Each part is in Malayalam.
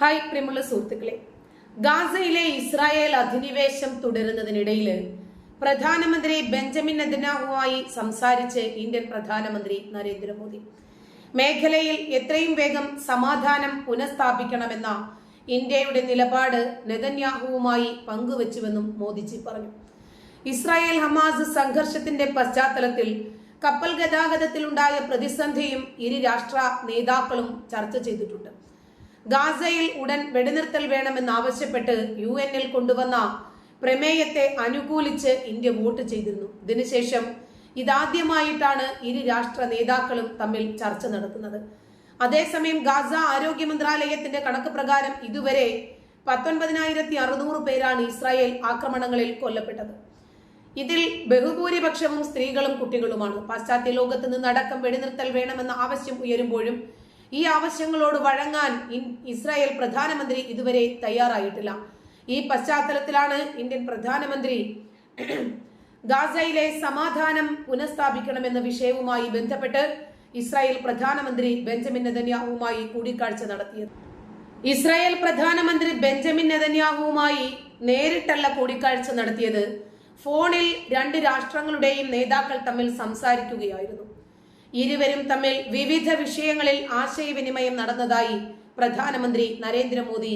ഹായ് പ്രിയമുള്ള സുഹൃത്തുക്കളെ. ഗാസയിലെ ഇസ്രായേൽ അധിനിവേശം തുടരുന്നതിനിടയിൽ പ്രധാനമന്ത്രി ബെഞ്ചമിൻ നെതന്യാഹുമായി സംസാരിച്ച് ഇന്ത്യൻ പ്രധാനമന്ത്രി നരേന്ദ്രമോദി. മേഖലയിൽ എത്രയും വേഗം സമാധാനം പുനഃസ്ഥാപിക്കണമെന്ന ഇന്ത്യയുടെ നിലപാട് നെതന്യാഹുവുമായി പങ്കുവച്ചുവെന്നും മോദിജി പറഞ്ഞു. ഇസ്രായേൽ ഹമാസ് സംഘർഷത്തിന്റെ പശ്ചാത്തലത്തിൽ കപ്പൽ ഗതാഗതത്തിലുണ്ടായ പ്രതിസന്ധിയും ഇരു രാഷ്ട്ര നേതാക്കളും ചർച്ച ചെയ്തിട്ടുണ്ട്. ഗാസയിൽ ഉടൻ വെടിനിർത്തൽ വേണമെന്നാവശ്യപ്പെട്ട് യു എന്നിൽ കൊണ്ടുവന്ന പ്രമേയത്തെ അനുകൂലിച്ച് ഇന്ത്യ വോട്ട് ചെയ്തിരുന്നു. ഇതിനുശേഷം ഇതാദ്യമായിട്ടാണ് ഇരു രാഷ്ട്ര നേതാക്കളും തമ്മിൽ ചർച്ച നടത്തുന്നത്. അതേസമയം ഗാസ ആരോഗ്യ മന്ത്രാലയത്തിന്റെ കണക്ക് പ്രകാരം ഇതുവരെ പത്തൊൻപതിനായിരത്തി അറുന്നൂറ് പേരാണ് ഇസ്രായേൽ ആക്രമണങ്ങളിൽ കൊല്ലപ്പെട്ടത്. ഇതിൽ ബഹുഭൂരിപക്ഷവും സ്ത്രീകളും കുട്ടികളുമാണ്. പാശ്ചാത്യ ലോകത്ത് നിന്നടക്കം വെടിനിർത്തൽ വേണമെന്ന ആവശ്യം ഉയരുമ്പോഴും ഈ ആവശ്യങ്ങളോട് വഴങ്ങാൻ ഇസ്രായേൽ പ്രധാനമന്ത്രി ഇതുവരെ തയ്യാറായിട്ടില്ല. ഈ പശ്ചാത്തലത്തിലാണ് ഇന്ത്യൻ പ്രധാനമന്ത്രി ഗാസയിലെ സമാധാനം പുനഃസ്ഥാപിക്കണമെന്ന വിഷയവുമായി ബന്ധപ്പെട്ട് ഇസ്രായേൽ പ്രധാനമന്ത്രി ബെഞ്ചമിൻ നെതന്യാഹുവുമായി കൂടിക്കാഴ്ച നടത്തിയത്. ഇസ്രായേൽ പ്രധാനമന്ത്രി ബെഞ്ചമിൻ നെതന്യാഹുവുമായി നേരിട്ടല്ല കൂടിക്കാഴ്ച നടത്തിയത്. ഫോണിൽ രണ്ട് രാഷ്ട്രങ്ങളുടെയും നേതാക്കൾ തമ്മിൽ സംസാരിക്കുകയായിരുന്നു. ഇരുവരും തമ്മിൽ വിവിധ വിഷയങ്ങളിൽ ആശയവിനിമയം നടന്നതായി പ്രധാനമന്ത്രി നരേന്ദ്രമോദി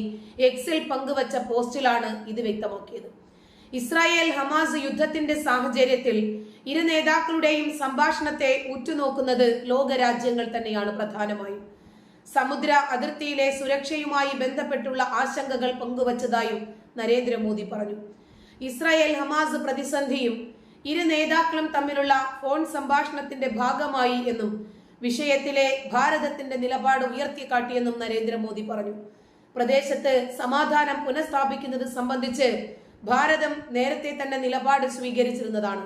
എക്സിൽ പങ്കുവച്ച പോസ്റ്റിലാണ് ഇത് വ്യക്തമാക്കിയത്. ഇസ്രായേൽ ഹമാസ് യുദ്ധത്തിന്റെ സാഹചര്യത്തിൽ ഇരു നേതാക്കളുടെയും സംഭാഷണത്തെ ഉറ്റുനോക്കുന്നത് ലോകരാജ്യങ്ങൾ തന്നെയാണ് പ്രധാനമായും. സമുദ്ര അതിർത്തിയിലെ സുരക്ഷയുമായി ബന്ധപ്പെട്ടുള്ള ആശങ്കകൾ പങ്കുവച്ചതായും നരേന്ദ്രമോദി പറഞ്ഞു. ഇസ്രായേൽ ഹമാസ് പ്രതിസന്ധിയും ഇരു നേതാക്കളും തമ്മിലുള്ള ഫോൺ സംഭാഷണത്തിന്റെ ഭാഗമായി എന്നും വിഷയത്തിലെ ഭാരതത്തിന്റെ നിലപാട് ഉയർത്തിക്കാട്ടിയെന്നും നരേന്ദ്രമോദി പറഞ്ഞു. പ്രദേശത്ത് സമാധാനം പുനഃസ്ഥാപിക്കുന്നത് സംബന്ധിച്ച് ഭാരതം നേരത്തെ തന്നെ നിലപാട് സ്വീകരിച്ചിരുന്നതാണ്.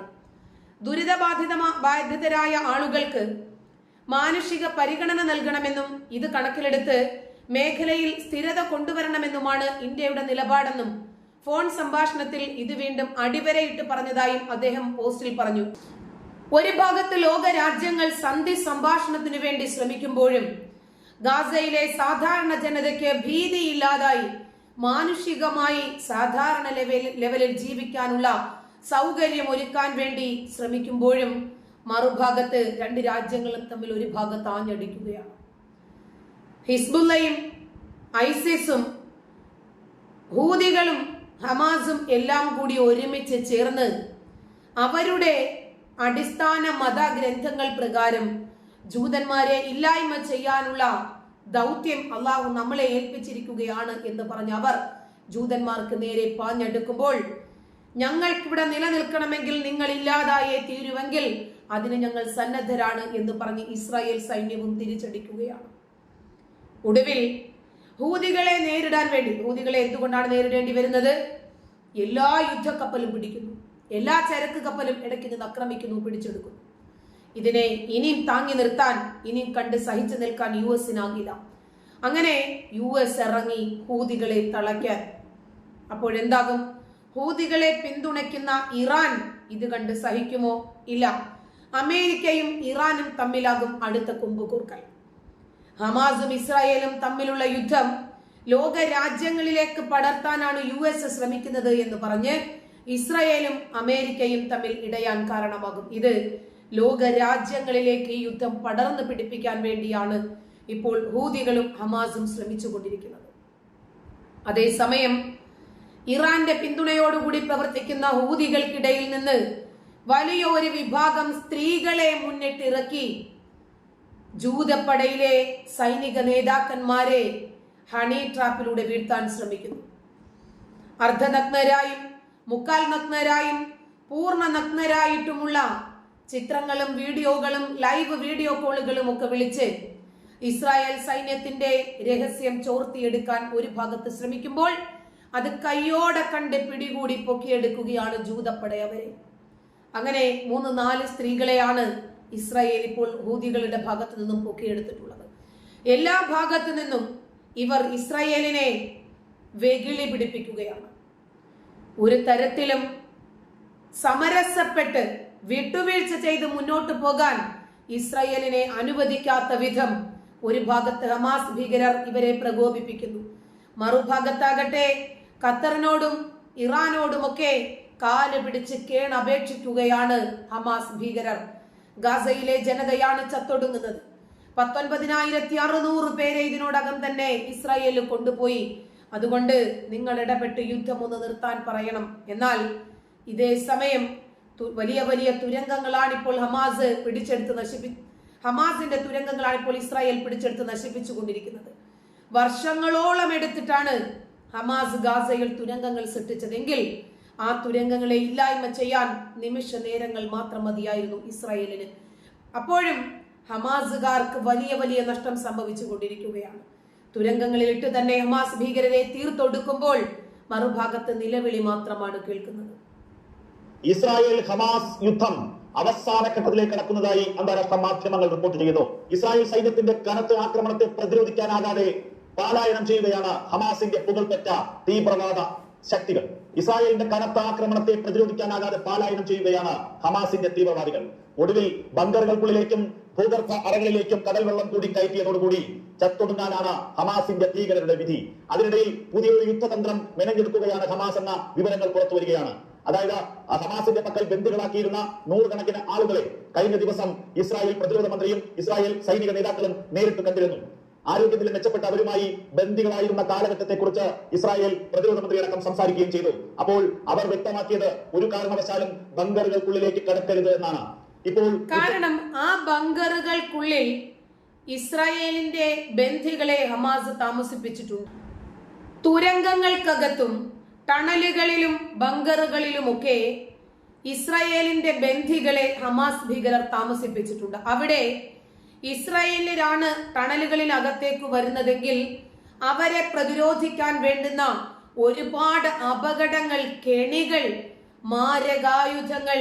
ദുരിതബാധിത ബാധിതരായ ആളുകൾക്ക് മാനുഷിക പരിഗണന നൽകണമെന്നും ഇത് കണക്കിലെടുത്ത് മേഖലയിൽ സ്ഥിരത കൊണ്ടുവരണമെന്നുമാണ് ഇന്ത്യയുടെ നിലപാടെന്നും ഫോൺ സംഭാഷണത്തിൽ ഇത് വീണ്ടും അടിവരയിട്ട് പറഞ്ഞതായും അദ്ദേഹം പോസ്റ്റിൽ പറഞ്ഞു. ഒരു ഭാഗത്ത് ലോക രാജ്യങ്ങൾ സന്ധി സംഭാഷണത്തിനു വേണ്ടി ശ്രമിക്കുമ്പോഴും ഗാസയിലെ സാധാരണ ജനതയ്ക്ക് ഭീതിയില്ലാതായി മാനുഷികമായി സാധാരണ ലെവലിൽ ജീവിക്കാനുള്ള സൗകര്യം ഒരുക്കാൻ വേണ്ടി ശ്രമിക്കുമ്പോഴും മറുഭാഗത്ത് രണ്ട് രാജ്യങ്ങളും തമ്മിൽ ഒരു ഭാഗത്ത് ആഞ്ഞടിക്കുകയാണ് ഹിസ്ബുല്ലയും ഐസിസും ഹൂതികളും ഹമാസും എല്ലാം കൂടി ഒരുമിച്ച് ചേർന്ന് അവരുടെ അടിസ്ഥാന മതഗ്രന്ഥങ്ങൾ പ്രകാരം ജൂതന്മാരെ ഇല്ലായ്മ ചെയ്യാനുള്ള ദൗത്യം അള്ളാഹു നമ്മളെ ഏൽപ്പിച്ചിരിക്കുകയാണ് എന്ന് പറഞ്ഞ അവർ ജൂതന്മാർക്ക് നേരെ പാഞ്ഞെടുക്കുമ്പോൾ ഞങ്ങൾക്കിവിടെ നിലനിൽക്കണമെങ്കിൽ നിങ്ങൾ ഇല്ലാതായേ തീരുവെങ്കിൽ അതിന് ഞങ്ങൾ സന്നദ്ധരാണ് എന്ന് പറഞ്ഞ് ഇസ്രായേൽ സൈന്യവും തിരിച്ചടിക്കുകയാണ്. ഒടുവിൽ ഹൂതികളെ നേരിടാൻ വേണ്ടി ഹൂതികളെ എന്തുകൊണ്ടാണ് നേരിടേണ്ടി വരുന്നത്? എല്ലാ യുദ്ധക്കപ്പലും പിടിക്കുന്നു. എല്ലാ ചരക്ക് കപ്പലും ഇടയ്ക്ക് നിന്ന് ആക്രമിക്കുന്നു പിടിച്ചെടുക്കുന്നു. ഇതിനെ ഇനിയും താങ്ങി നിർത്താൻ ഇനിയും കണ്ട് സഹിച്ചു നിൽക്കാൻ യു എസിനാകില്ല അങ്ങനെ യു എസ് ഇറങ്ങി ഹൂതികളെ തളയ്ക്കാൻ. അപ്പോഴെന്താകും? ഹൂതികളെ പിന്തുണയ്ക്കുന്ന ഇറാൻ ഇത് കണ്ട് സഹിക്കുമോ? ഇല്ല. അമേരിക്കയും ഇറാനും തമ്മിലാകും അടുത്ത കുമ്പുകൂർക്കൽ. ഹമാസും ഇസ്രായേലും തമ്മിലുള്ള യുദ്ധം ലോക രാജ്യങ്ങളിലേക്ക് പടർത്താനാണ് യു എസ് ശ്രമിക്കുന്നത് എന്ന് പറഞ്ഞ് ഇസ്രായേലും അമേരിക്കയും തമ്മിൽ ഇടയാൻ കാരണമാകും. ഇത് ലോക രാജ്യങ്ങളിലേക്ക് ഈ യുദ്ധം പടർന്നു പിടിപ്പിക്കാൻ വേണ്ടിയാണ് ഇപ്പോൾ ഹൂതികളും ഹമാസും ശ്രമിച്ചുകൊണ്ടിരിക്കുന്നത്. അതേസമയം ഇറാന്റെ പിന്തുണയോടുകൂടി പ്രവർത്തിക്കുന്ന ഹൂതികൾക്കിടയിൽ നിന്ന് വലിയ ഒരു വിഭാഗം സ്ത്രീകളെ മുന്നിട്ടിറക്കി ജൂതപ്പടയിലെ സൈനിക നേതാക്കന്മാരെ ഹണി ട്രാപ്പിലൂടെ വീഴ്ത്താൻ ശ്രമിക്കുന്നു. അർദ്ധനഗ്നരായും മുക്കാൽ നഗ്നരായും പൂർണ നഗ്നരായിട്ടുമുള്ള ചിത്രങ്ങളും വീഡിയോകളും ലൈവ് വീഡിയോ കോളുകളും ഒക്കെ വിളിച്ച് ഇസ്രായേൽ സൈന്യത്തിന്റെ രഹസ്യം ചോർത്തിയെടുക്കാൻ ഒരു ഭാഗത്ത് ശ്രമിക്കുമ്പോൾ അത് കയ്യോടെ കണ്ട് പിടികൂടി പൊക്കിയെടുക്കുകയാണ് ജൂതപ്പടയവരെ. അങ്ങനെ മൂന്ന് നാല് സ്ത്രീകളെയാണ് ഇസ്രായേൽ ഇപ്പോൾ ഹൂതികളുടെ ഭാഗത്ത് നിന്നും പൊക്കിയെടുത്തിട്ടുള്ളത് എല്ലാ ഭാഗത്തു നിന്നും ഇവർ ഇസ്രായേലിനെ വെകിളി പിടിപ്പിക്കുകയാണ്. ഒരു തരത്തിലും സമരസപ്പെട്ട് വിട്ടുവീഴ്ച ചെയ്ത് മുന്നോട്ട് പോകാൻ ഇസ്രായേലിനെ അനുവദിക്കാത്ത വിധം ഒരു ഭാഗത്ത് ഹമാസ് ഭീകരർ ഇവരെ പ്രകോപിപ്പിക്കുന്നു. മറുഭാഗത്താകട്ടെ ഖത്തറിനോടും ഇറാനോടുമൊക്കെ കാൽ പിടിച്ച് കേണപേക്ഷിക്കുകയാണ് ഹമാസ് ഭീകരർ. ഗാസയിലെ ജനതയാണ് ചത്തൊടുങ്ങുന്നത്. പത്തൊൻപതിനായിരത്തി അറുന്നൂറ് പേരെ ഇതിനോടകം തന്നെ ഇസ്രായേലിൽ കൊണ്ടുപോയി. അതുകൊണ്ട് നിങ്ങൾ ഇടപെട്ട് യുദ്ധം ഒന്ന് നിർത്താൻ പറയണം. എന്നാൽ ഇതേ സമയം വലിയ വലിയ തുരങ്കങ്ങളാണ് ഇപ്പോൾ ഹമാസ് പിടിച്ചെടുത്ത് നശിപ്പി ഹമാസിന്റെ തുരങ്കങ്ങളാണ് ഇപ്പോൾ ഇസ്രായേൽ പിടിച്ചെടുത്ത് നശിപ്പിച്ചു കൊണ്ടിരിക്കുന്നത് വർഷങ്ങളോളം എടുത്തിട്ടാണ് ഹമാസ് ഗാസയിൽ തുരങ്കങ്ങൾ സൃഷ്ടിച്ചതെങ്കിൽ ആ തുരങ്കങ്ങളെ ഇല്ലായ്മ ചെയ്യാൻ നിമിഷ നേരങ്ങൾ മാത്രം മതിയായിരുന്നു ഇസ്രായേലിന്. അപ്പോഴും ഹമാസുകാർക്ക് വലിയ വലിയ നഷ്ടം സംഭവിച്ചു കൊണ്ടിരിക്കുകയാണ്. തുരങ്കങ്ങളിലിട്ട് തന്നെ ഹമാസ് ഭീകരരെ തീർത്തൊടുക്കുമ്പോൾ മറുഭാഗത്ത് നിലവിളി മാത്രമാണ് കേൾക്കുന്നത്. ഇസ്രായേൽ ഹമാസ് യുദ്ധം അവസാന ഘട്ടത്തിലേക്ക് കടക്കുന്നതായി അന്താരാഷ്ട്ര മാധ്യമങ്ങൾ റിപ്പോർട്ട് ചെയ്യുന്നു. ഇസ്രായേൽ സൈന്യത്തിന്റെ കനത്ത ആക്രമണത്തെ പ്രതിരോധിക്കാനാകാതെ പാലായനം ചെയ്യുകയാണ് ഹമാസിന്റെ പുകൾപെറ്റ തീവ്രവാദ ശക്തികൾ. ഇസ്രായേലിന്റെ കനത്ത ആക്രമണത്തെ പ്രതിരോധിക്കാനാകാതെ പാലായനം ചെയ്യുകയാണ് ഹമാസിന്റെ തീവ്രവാദികൾ. ഒടുവിൽ ബങ്കറുകൾക്കുള്ളിലേക്കും ഭൂഗർഭ അറകളിലേക്കും കടൽ വെള്ളം കൂടി കയറ്റിയതോടുകൂടി ചത്തൊടുങ്ങാനാണ് ഹമാസിന്റെ ഭീകരരുടെ വിധി. അതിനിടയിൽ പുതിയൊരു യുദ്ധതന്ത്രം മെനഞ്ഞെടുക്കുകയാണ് ഹമാസ് എന്ന വിവരങ്ങൾ പുറത്തു വരികയാണ്. അതായത് ഹമാസിന്റെ പക്കൽ ബന്ധുക്കളാക്കിയിരുന്ന നൂറുകണക്കിന് ആളുകളെ കഴിഞ്ഞ ദിവസം ഇസ്രായേൽ പ്രതിരോധ മന്ത്രിയും ഇസ്രായേൽ സൈനിക നേതാക്കളും നേരിട്ട് കണ്ടിരുന്നു. ആരോഗ്യനില മെച്ചപ്പെട്ട അവരുമായി കാലഘട്ടത്തെ കുറിച്ച് ഇസ്രായേൽ പ്രതിരോധ മന്ത്രി അടക്കം സംസാരിക്കുകയും ചെയ്തു. അപ്പോൾ അവർ വ്യക്തമാക്കിയത് ഒരു കാരണവശാലും ബങ്കറുകൾക്കുള്ളിലേക്ക് കടക്കരുത് എന്നാണ്. ഇപ്പോൾ കാരണം ആ ബങ്കറുകൾക്കുള്ളിൽ ഇസ്രായേലിന്റെ ബന്ധികളെ ഹമാസ് താമസിപ്പിച്ചിട്ടുണ്ട്. തുരങ്കങ്ങൾക്കകത്തും ടണലുകളിലും ബങ്കറുകളിലുമൊക്കെ ഇസ്രായേലിന്റെ ബന്ധികളെ ഹമാസ് ഭീകരർ താമസിപ്പിച്ചിട്ടുണ്ട്. അവിടെ ഇസ്രായേലിലാണ് ടണലുകളിൽ അകത്തേക്ക് വരുന്നതെങ്കിൽ അവരെ പ്രതിരോധിക്കാൻ വേണ്ടുന്ന ഒരുപാട് അപകടങ്ങൾ കെണികൾ മാരകായുധങ്ങൾ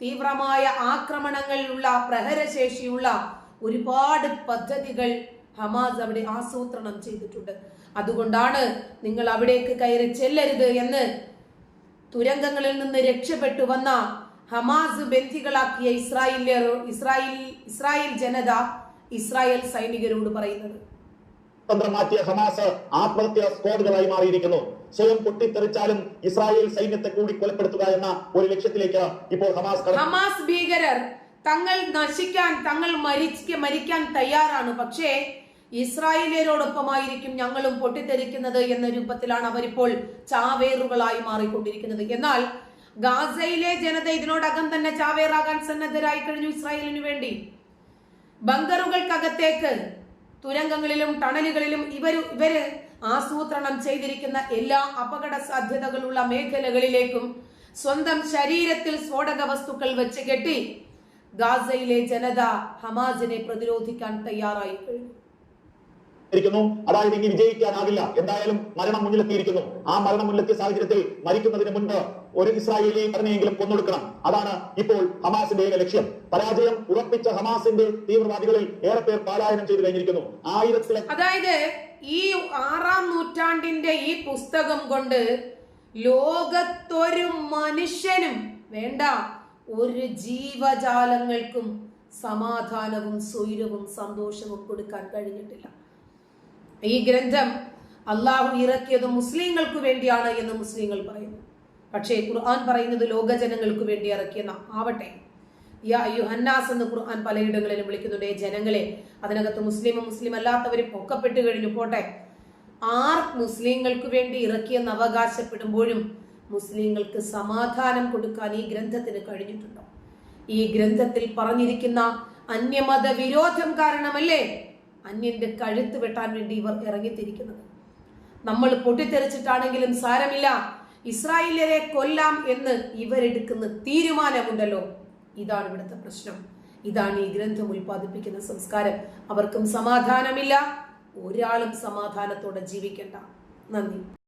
തീവ്രമായ ആക്രമണങ്ങളിലുള്ള പ്രഹരശേഷിയുള്ള ഒരുപാട് പദ്ധതികൾ ഹമാസ് അവിടെ ആസൂത്രണം ചെയ്തിട്ടുണ്ട്. അതുകൊണ്ടാണ് നിങ്ങൾ അവിടേക്ക് കയറി ചെല്ലരുത് എന്ന് തുരങ്കങ്ങളിൽ നിന്ന് രക്ഷപ്പെട്ടു വന്ന ഹമാസ് ബന്ധികളാക്കിയ ഇസ്രായേലിയർ ഇസ്രായേൽ ഇസ്രായേൽ ജനത ഇസ്രായേൽ സൈനികരോട് പറയുന്നത്. തന്ത്രം ഹമാസ് ആത്മഹത്യാ സ്ക്വാഡുകളായി മാറിയിരിക്കുന്നു. സ്വയം പൊട്ടിത്തെറിച്ചാലും ഇസ്രായേൽ സൈന്യത്തെ കൂടി കൊലപ്പെടുത്തുക എന്ന ഒരു ലക്ഷ്യത്തിലേക്ക് ഇപ്പോൾ ഹമാസ് ഹമാസ് ഭീകരർ തങ്ങൾ നശിക്കാൻ തങ്ങൾ മരിക്ക മരിക്കാൻ തയ്യാറാണ്. പക്ഷേ ഇസ്രായേലിയരോടൊപ്പമായിരിക്കും ഞങ്ങളും പൊട്ടിത്തെറിക്കുന്നത് എന്ന രൂപത്തിലാണ് അവരിപ്പോൾ ചാവേറുകളായി മാറിക്കൊണ്ടിരിക്കുന്നത്. എന്നാൽ ഗാസയിലെ ജനത ഇതിനോടകം തന്നെ ചാവേറാകാൻ സന്നദ്ധരായി കഴിഞ്ഞു ഇസ്രായേലിനു വേണ്ടി. ബങ്കറുകൾക്കകത്തേക്ക് തുരങ്കങ്ങളിലും ടണലുകളിലും ഇവർ ഇവർ ആസൂത്രണം ചെയ്തിരിക്കുന്ന എല്ലാ അപകട സാധ്യതകളുള്ള മേഖലകളിലേക്കും സ്വന്തം ശരീരത്തിൽ സ്ഫോടക വസ്തുക്കൾ വെച്ച് കെട്ടി ഗാസയിലെ ജനത ഹമാസിനെ പ്രതിരോധിക്കാൻ തയ്യാറായി കഴിഞ്ഞു. ഇരിക്കുന്നു അതായത് ഇനി വിജയിക്കാനാകില്ല. എന്തായാലും മരണം മുന്നിലെത്തിയിരിക്കുന്നു. ആ മരണം മുന്നിലെത്തിയ സാഹചര്യത്തിൽ മരിക്കുന്നതിന് മുൻപ് ഒരു ഇസ്രായേലി ഭരണയെങ്കിലും കൊന്നൊടുക്കണം. അതാണ് ഇപ്പോൾ ഹമാസിന്റെ ഏക ലക്ഷ്യം. പരാജയം ഉറപ്പിച്ച ഹമാസിന്റെ തീവ്രവാദികളിൽ ഏറെ പേർ പാലായനം ചെയ്തു കഴിഞ്ഞിരിക്കുന്നു. ആയിരത്തിലെ അതായത് ഈ ആറാം നൂറ്റാണ്ടിന്റെ ഈ പുസ്തകം കൊണ്ട് ലോകത്തൊരു മനുഷ്യനും വേണ്ട ഒരു ജീവജാലങ്ങൾക്കും സമാധാനവും സ്വൈരവും സന്തോഷവും കൊടുക്കാൻ കഴിഞ്ഞിട്ടില്ല. ഈ ഗ്രന്ഥം അള്ളാഹു ഇറക്കിയത് മുസ്ലിങ്ങൾക്ക് വേണ്ടിയാണ് എന്ന് മുസ്ലിങ്ങൾ പറയുന്നു. പക്ഷേ ഖുർആൻ പറയുന്നത് ലോകജനങ്ങൾക്ക് വേണ്ടി ഇറക്കിയെന്ന. ആവട്ടെ. യാ യുഹന്നാസ് എന്ന് ഖുർആൻ പലയിടങ്ങളിലും വിളിക്കുന്നുണ്ട്. "ഏ ജനങ്ങളെ അതിനകത്ത് മുസ്ലിമും മുസ്ലിം അല്ലാത്തവരും പൊക്കപ്പെട്ട് കഴിഞ്ഞു. പോട്ടെ. ആർ മുസ്ലിങ്ങൾക്ക് വേണ്ടി ഇറക്കിയെന്ന് അവകാശപ്പെടുമ്പോഴും മുസ്ലിങ്ങൾക്ക് സമാധാനം കൊടുക്കാൻ ഈ ഗ്രന്ഥത്തിന് കഴിഞ്ഞിട്ടുണ്ടോ? ഈ ഗ്രന്ഥത്തിൽ പറഞ്ഞിരിക്കുന്ന അന്യമത വിരോധം കാരണമല്ലേ? അന്യന്റെ കഴുത്ത് വെട്ടാൻ വേണ്ടി ഇവർ ഇറങ്ങിത്തിരിക്കുന്നത്. നമ്മൾ പൊട്ടിത്തെറിച്ചിട്ടാണെങ്കിലും സാരമില്ല. ഇസ്രായേലരെ കൊല്ലാം എന്ന് ഇവരെടുക്കുന്ന തീരുമാനമുണ്ടല്ലോ. ഇതാണ് ഇവിടുത്തെ പ്രശ്നം. ഇതാണ് ഈ ഗ്രന്ഥം ഉൽപ്പാദിപ്പിക്കുന്ന സംസ്കാരം. അവർക്കും സമാധാനമില്ല. ഒരാളും സമാധാനത്തോടെ ജീവിക്കണ്ട. നന്ദി.